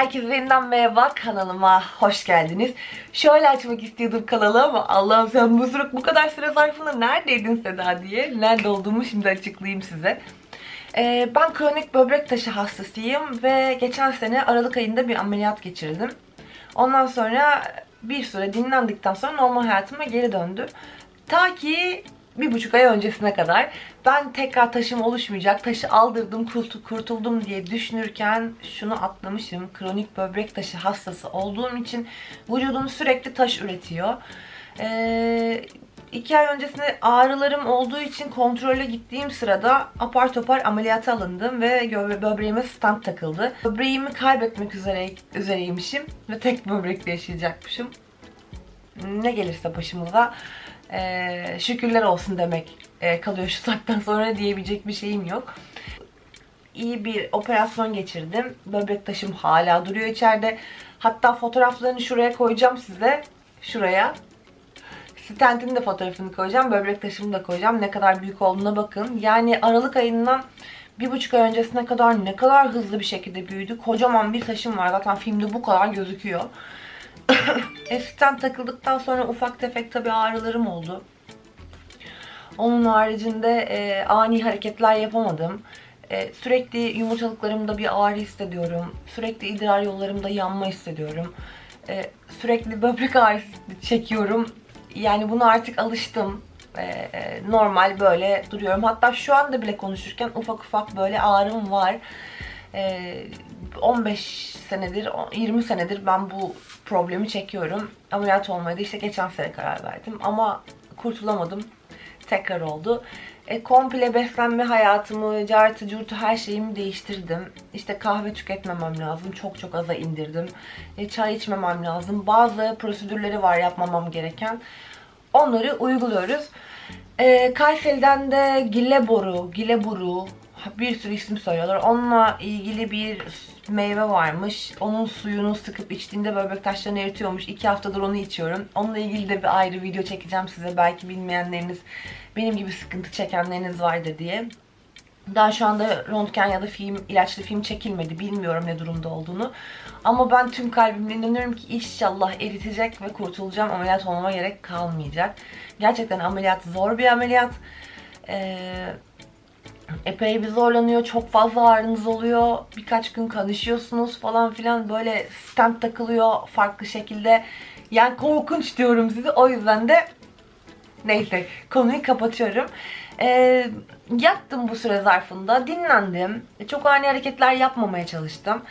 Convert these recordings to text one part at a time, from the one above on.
Herkese yeniden merhaba kanalıma hoş geldiniz. Şöyle açmak istiyordum kanalı ama Allah'ım sen bu bu kadar süre zarfında neredeydin Seda diye. Nerede olduğumu şimdi açıklayayım size. Ee, ben kronik böbrek taşı hastasıyım ve geçen sene Aralık ayında bir ameliyat geçirdim. Ondan sonra bir süre dinlendikten sonra normal hayatıma geri döndüm. Ta ki bir buçuk ay öncesine kadar ben tekrar taşım oluşmayacak, taşı aldırdım, kurtu- kurtuldum diye düşünürken şunu atlamışım. Kronik böbrek taşı hastası olduğum için vücudum sürekli taş üretiyor. Ee, iki ay öncesinde ağrılarım olduğu için kontrole gittiğim sırada apar topar ameliyata alındım ve böbreğime stent takıldı. Böbreğimi kaybetmek üzere, üzereymişim ve tek böbrekle yaşayacakmışım. Ne gelirse başımıza ee, şükürler olsun demek ee, kalıyor şu saatten sonra diyebilecek bir şeyim yok. İyi bir operasyon geçirdim. Böbrek taşım hala duruyor içeride. Hatta fotoğraflarını şuraya koyacağım size. Şuraya. Stentin de fotoğrafını koyacağım. Böbrek taşımı da koyacağım. Ne kadar büyük olduğuna bakın. Yani Aralık ayından bir buçuk ay öncesine kadar ne kadar hızlı bir şekilde büyüdü. Kocaman bir taşım var. Zaten filmde bu kadar gözüküyor. e, stent takıldıktan sonra ufak tefek tabii ağrılarım oldu. Onun haricinde e, ani hareketler yapamadım. E, sürekli yumurtalıklarımda bir ağrı hissediyorum. Sürekli idrar yollarımda yanma hissediyorum. E, sürekli böbrek ağrısı çekiyorum. Yani buna artık alıştım. E, e, normal böyle duruyorum. Hatta şu anda bile konuşurken ufak ufak böyle ağrım var. E, 15 senedir, 20 senedir ben bu problemi çekiyorum. Ameliyat olmaya da işte geçen sene karar verdim. Ama kurtulamadım tekrar oldu. E, komple beslenme hayatımı, cartı curtu her şeyimi değiştirdim. İşte kahve tüketmemem lazım. Çok çok aza indirdim. E, çay içmemem lazım. Bazı prosedürleri var yapmamam gereken. Onları uyguluyoruz. E, Kayseri'den de gile boru, bir sürü isim söylüyorlar. Onunla ilgili bir meyve varmış. Onun suyunu sıkıp içtiğinde böbrek taşlarını eritiyormuş. İki haftadır onu içiyorum. Onunla ilgili de bir ayrı video çekeceğim size. Belki bilmeyenleriniz, benim gibi sıkıntı çekenleriniz vardır diye. Daha şu anda röntgen ya da film, ilaçlı film çekilmedi. Bilmiyorum ne durumda olduğunu. Ama ben tüm kalbimle inanıyorum ki inşallah eritecek ve kurtulacağım. Ameliyat olmama gerek kalmayacak. Gerçekten ameliyat zor bir ameliyat. Eee epey bir zorlanıyor. Çok fazla ağrınız oluyor. Birkaç gün kanışıyorsunuz falan filan. Böyle stent takılıyor farklı şekilde. Yani korkunç diyorum size. O yüzden de neyse konuyu kapatıyorum. Ee, yattım bu süre zarfında. Dinlendim. Çok ani hareketler yapmamaya çalıştım.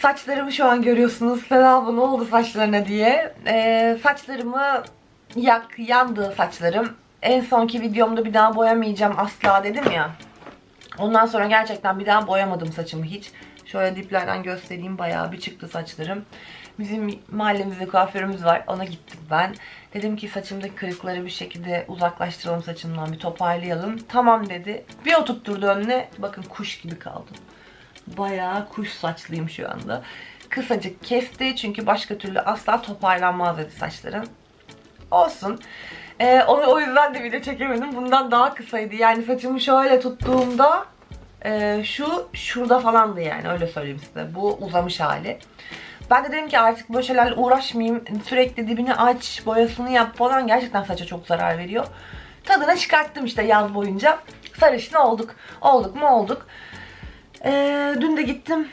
Saçlarımı şu an görüyorsunuz. Seda bu ne oldu saçlarına diye. Ee, saçlarımı yak, yandı saçlarım. En sonki videomda bir daha boyamayacağım asla dedim ya. Ondan sonra gerçekten bir daha boyamadım saçımı hiç. Şöyle diplerden göstereyim bayağı bir çıktı saçlarım. Bizim mahallemizde kuaförümüz var. Ona gittim ben. Dedim ki saçımdaki kırıkları bir şekilde uzaklaştıralım saçımdan bir toparlayalım. Tamam dedi. Bir oturtturdu önüne. Bakın kuş gibi kaldım. Bayağı kuş saçlıyım şu anda. Kısacık kesti çünkü başka türlü asla toparlanmaz dedi saçların. Olsun. Ee, onu o yüzden de video çekemedim. Bundan daha kısaydı. Yani saçımı şöyle tuttuğumda e, şu şurada falandı yani öyle söyleyeyim size. Bu uzamış hali. Ben de dedim ki artık böyle şeylerle uğraşmayayım. Sürekli dibini aç, boyasını yap falan. Gerçekten saça çok zarar veriyor. Tadına çıkarttım işte yaz boyunca. Sarışın olduk. Olduk mu olduk. Ee, dün de gittim.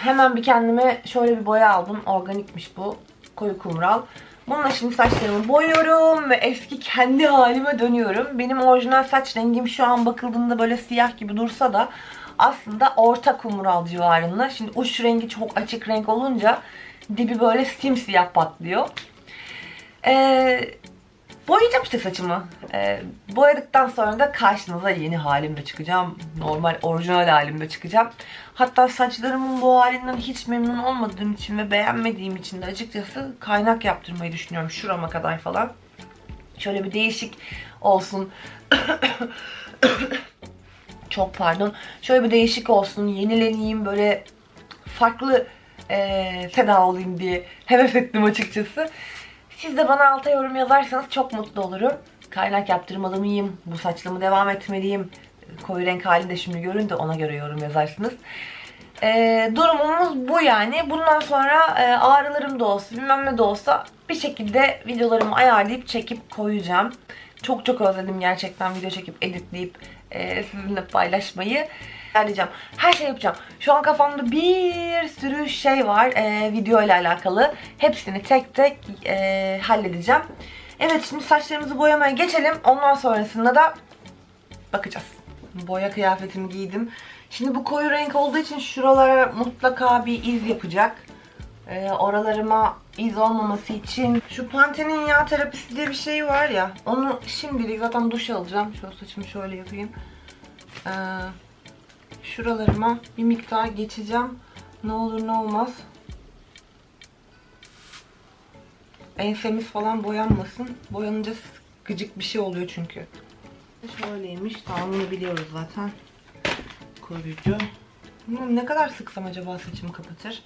Hemen bir kendime şöyle bir boya aldım. Organikmiş bu. Koyu kumral. Bununla şimdi saçlarımı boyuyorum ve eski kendi halime dönüyorum. Benim orijinal saç rengim şu an bakıldığında böyle siyah gibi dursa da aslında orta kumral civarında. Şimdi uç rengi çok açık renk olunca dibi böyle simsiyah patlıyor. Ee, boyayacağım işte saçımı. Ee, boyadıktan sonra da karşınıza yeni halimle çıkacağım. Normal orijinal halimle çıkacağım. Hatta saçlarımın bu halinden hiç memnun olmadığım için ve beğenmediğim için de açıkçası kaynak yaptırmayı düşünüyorum şurama kadar falan. Şöyle bir değişik olsun. Çok pardon. Şöyle bir değişik olsun, yenileneyim, böyle farklı ee, Seda olayım diye heves ettim açıkçası. Siz de bana alta yorum yazarsanız çok mutlu olurum. Kaynak yaptırmalı mıyım? Bu saçla mı devam etmeliyim? Koyu renk halini de şimdi görün de ona göre yorum yazarsınız. Ee, durumumuz bu yani. Bundan sonra e, ağrılarım da olsa bilmem ne de olsa bir şekilde videolarımı ayarlayıp çekip koyacağım. Çok çok özledim gerçekten video çekip editleyip e, sizinle paylaşmayı. Ayarlayacağım. Her şey yapacağım. Şu an kafamda bir sürü şey var e, video ile alakalı. Hepsini tek tek e, halledeceğim. Evet şimdi saçlarımızı boyamaya geçelim. Ondan sonrasında da bakacağız. Boya kıyafetimi giydim. Şimdi bu koyu renk olduğu için şuralara mutlaka bir iz yapacak. Ee, oralarıma iz olmaması için şu Pantene'in yağ terapisi diye bir şey var ya. Onu şimdilik zaten duş alacağım. Şöyle saçımı şöyle yapayım. Ee, şuralarıma bir miktar geçeceğim. Ne olur ne olmaz. Ensemiz falan boyanmasın. Boyanınca gıcık bir şey oluyor çünkü. Şöyleymiş. Tamam bunu biliyoruz zaten. Koruyucu. Bunu ne kadar sıksam acaba saçımı kapatır?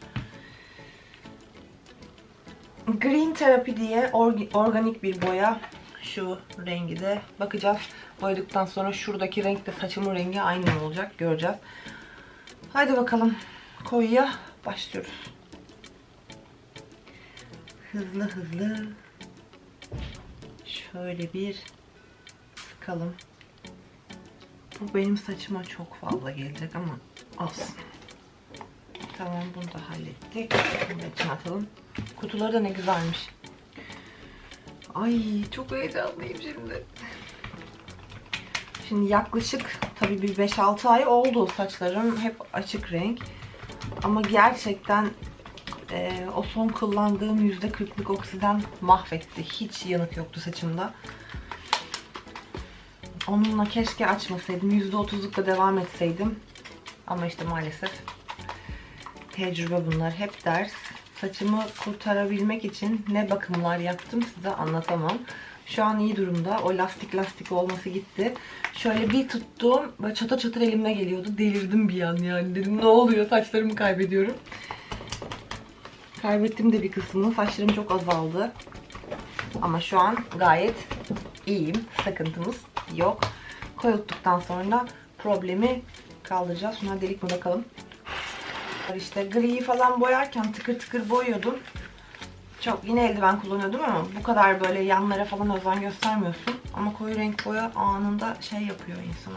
Green Therapy diye org- organik bir boya. Şu rengi de bakacağız. Boyadıktan sonra şuradaki renk de saçımın rengi aynı olacak göreceğiz. Haydi bakalım koyuya başlıyoruz. Hızlı hızlı şöyle bir sıkalım. Bu benim saçıma çok fazla gelecek ama olsun. Tamam bunu da hallettik. Bunu da atalım. Kutuları da ne güzelmiş. Ay çok heyecanlıyım şimdi. Şimdi yaklaşık tabii bir 5-6 ay oldu saçlarım hep açık renk. Ama gerçekten e, o son kullandığım %40'lık oksiden mahvetti. Hiç yanık yoktu saçımda. Onunla keşke açmasaydım. %30'lukla devam etseydim. Ama işte maalesef tecrübe bunlar. Hep ders. Saçımı kurtarabilmek için ne bakımlar yaptım size anlatamam. Şu an iyi durumda. O lastik lastik olması gitti. Şöyle bir tuttum. Böyle çata çatır elimde geliyordu. Delirdim bir an yani. Dedim ne oluyor saçlarımı kaybediyorum. Kaybettim de bir kısmını. Saçlarım çok azaldı. Ama şu an gayet iyiyim. Sıkıntımız yok. Koyulttuktan sonra problemi kaldıracağız. Şuna delik mi bakalım. İşte griyi falan boyarken tıkır tıkır boyuyordum çok yine eldiven kullanıyordum ama bu kadar böyle yanlara falan özen göstermiyorsun. Ama koyu renk boya anında şey yapıyor insana.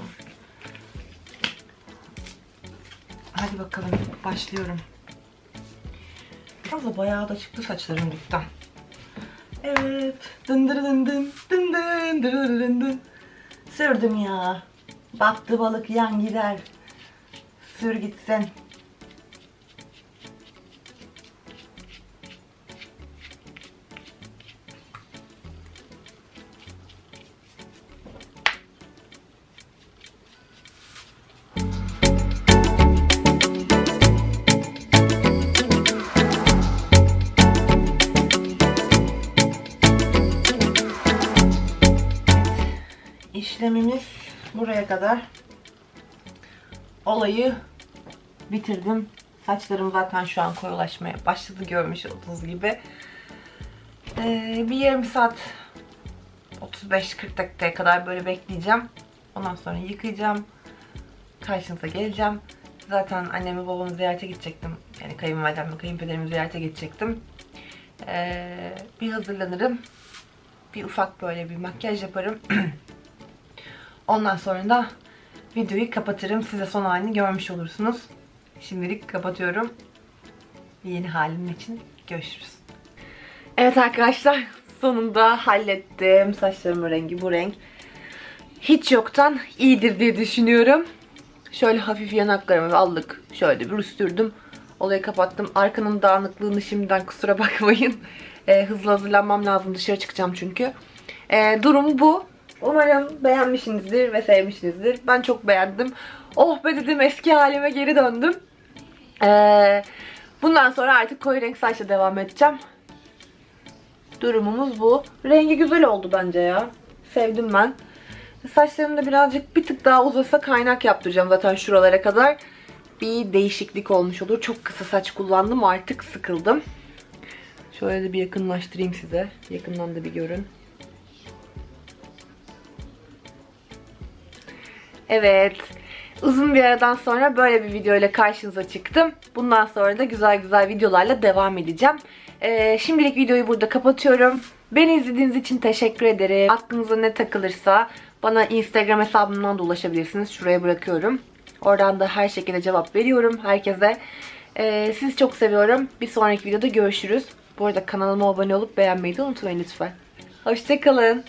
Hadi bakalım başlıyorum. Biraz da bayağı da çıktı saçlarım dipten. Evet. Dındırı dındın. Dındın dındırı dındın. Sürdüm ya. Battı balık yan gider. Sür gitsen. İşlemimiz buraya kadar. Olayı bitirdim. Saçlarım zaten şu an koyulaşmaya başladı görmüş olduğunuz gibi. Ee, bir yarım saat 35-40 dakikaya kadar böyle bekleyeceğim. Ondan sonra yıkayacağım. Karşınıza geleceğim. Zaten annemi babamı ziyarete gidecektim. Yani kayınvalidemle kayınpederimi ziyarete gidecektim. Ee, bir hazırlanırım. Bir ufak böyle bir makyaj yaparım. Ondan sonra da videoyu kapatırım. Size son halini görmüş olursunuz. Şimdilik kapatıyorum. Yeni halim için görüşürüz. Evet arkadaşlar sonunda hallettim. Saçlarımın rengi bu renk. Hiç yoktan iyidir diye düşünüyorum. Şöyle hafif yanaklarımı allık şöyle bir üstürdüm. Olayı kapattım. Arkanın dağınıklığını şimdiden kusura bakmayın. Ee, hızlı hazırlanmam lazım. Dışarı çıkacağım çünkü. Ee, durum bu. Umarım beğenmişsinizdir ve sevmişsinizdir. Ben çok beğendim. Oh be dedim eski halime geri döndüm. Ee, bundan sonra artık koyu renk saçla devam edeceğim. Durumumuz bu. Rengi güzel oldu bence ya. Sevdim ben. Saçlarım da birazcık bir tık daha uzasa kaynak yaptıracağım zaten şuralara kadar. Bir değişiklik olmuş olur. Çok kısa saç kullandım artık sıkıldım. Şöyle de bir yakınlaştırayım size. Yakından da bir görün. Evet. Uzun bir aradan sonra böyle bir video ile karşınıza çıktım. Bundan sonra da güzel güzel videolarla devam edeceğim. Ee, şimdilik videoyu burada kapatıyorum. Beni izlediğiniz için teşekkür ederim. Aklınıza ne takılırsa bana Instagram hesabımdan da ulaşabilirsiniz. Şuraya bırakıyorum. Oradan da her şekilde cevap veriyorum herkese. Ee, sizi çok seviyorum. Bir sonraki videoda görüşürüz. Bu arada kanalıma abone olup beğenmeyi de unutmayın lütfen. Hoşçakalın.